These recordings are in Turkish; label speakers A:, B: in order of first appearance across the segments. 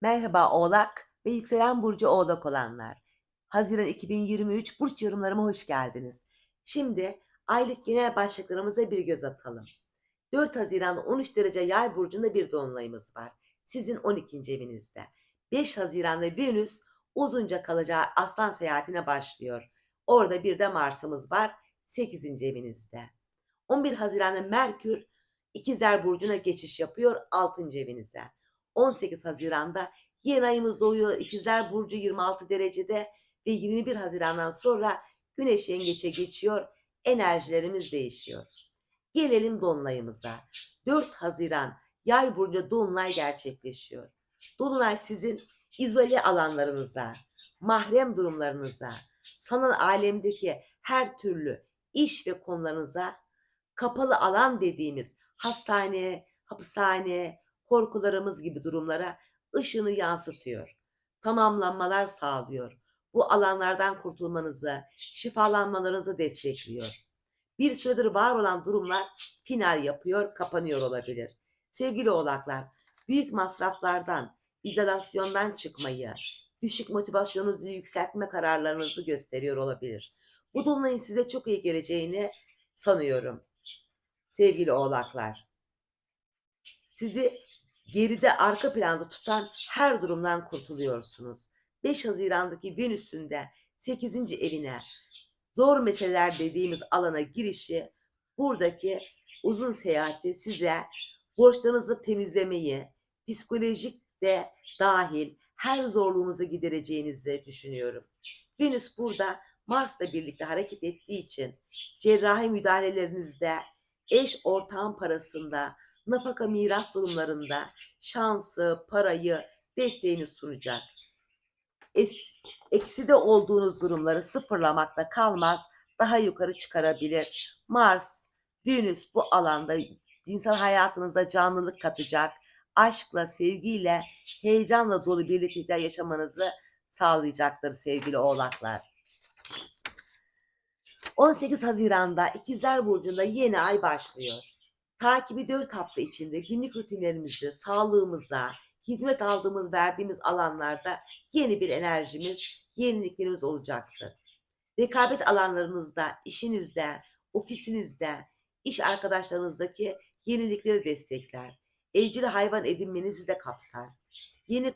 A: Merhaba Oğlak ve yükselen burcu Oğlak olanlar. Haziran 2023 burç yorumlarıma hoş geldiniz. Şimdi aylık genel başlıklarımıza bir göz atalım. 4 Haziran'da 13 derece yay burcunda bir dolunayımız var. Sizin 12. evinizde. 5 Haziran'da Venüs uzunca kalacağı aslan seyahatine başlıyor. Orada bir de Mars'ımız var 8. evinizde. 11 Haziran'da Merkür İkizler Burcu'na geçiş yapıyor 6. evinize. 18 Haziran'da yeni ayımız doğuyor. İkizler Burcu 26 derecede ve 21 Haziran'dan sonra Güneş Yengeç'e geçiyor. Enerjilerimiz değişiyor. Gelelim Dolunay'ımıza. 4 Haziran Yay burcu Dolunay gerçekleşiyor. Dolunay sizin izole alanlarınıza, mahrem durumlarınıza, sanal alemdeki her türlü iş ve konularınıza kapalı alan dediğimiz hastane, hapishane, korkularımız gibi durumlara ışını yansıtıyor. Tamamlanmalar sağlıyor. Bu alanlardan kurtulmanızı, şifalanmalarınızı destekliyor. Bir süredir var olan durumlar final yapıyor, kapanıyor olabilir. Sevgili oğlaklar, büyük masraflardan, izolasyondan çıkmayı, düşük motivasyonunuzu yükseltme kararlarınızı gösteriyor olabilir. Bu dolunayın size çok iyi geleceğini sanıyorum. Sevgili oğlaklar, sizi geride arka planda tutan her durumdan kurtuluyorsunuz. 5 Haziran'daki Venüs'ün de 8. evine zor meseleler dediğimiz alana girişi buradaki uzun seyahati size borçlarınızı temizlemeyi, psikolojik de dahil her zorluğumuzu gidereceğinizi düşünüyorum. Venüs burada Mars'la birlikte hareket ettiği için cerrahi müdahalelerinizde, eş ortağın parasında, nafaka miras durumlarında şansı, parayı, desteğini sunacak. Es, ekside olduğunuz durumları sıfırlamakta kalmaz, daha yukarı çıkarabilir. Mars, Venüs bu alanda cinsel hayatınıza canlılık katacak, aşkla, sevgiyle, heyecanla dolu birliktelikler yaşamanızı sağlayacaktır sevgili oğlaklar. 18 Haziran'da İkizler Burcu'nda yeni ay başlıyor. Takibi 4 hafta içinde günlük rutinlerimizi, sağlığımıza, hizmet aldığımız, verdiğimiz alanlarda yeni bir enerjimiz, yeniliklerimiz olacaktır. Rekabet alanlarınızda, işinizde, ofisinizde, iş arkadaşlarınızdaki yenilikleri destekler. Evcil hayvan edinmenizi de kapsar. Yeni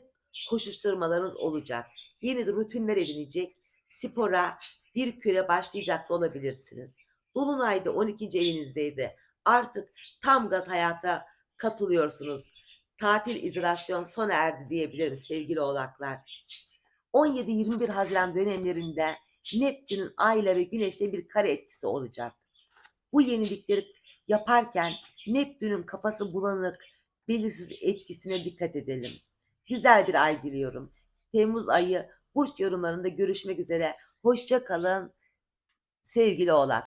A: koşuşturmalarınız olacak. Yeni rutinler edinecek. Spora bir küre başlayacak da olabilirsiniz. Dolunay'da 12. evinizdeydi. Artık tam gaz hayata katılıyorsunuz. Tatil izolasyon sona erdi diyebilirim sevgili oğlaklar. 17-21 Haziran dönemlerinde Neptün'ün Ay'la ve Güneş'le bir kare etkisi olacak. Bu yenilikleri yaparken Neptün'ün kafası bulanık, belirsiz etkisine dikkat edelim. Güzel bir ay diliyorum. Temmuz ayı burç yorumlarında görüşmek üzere. Hoşça kalın sevgili oğlak.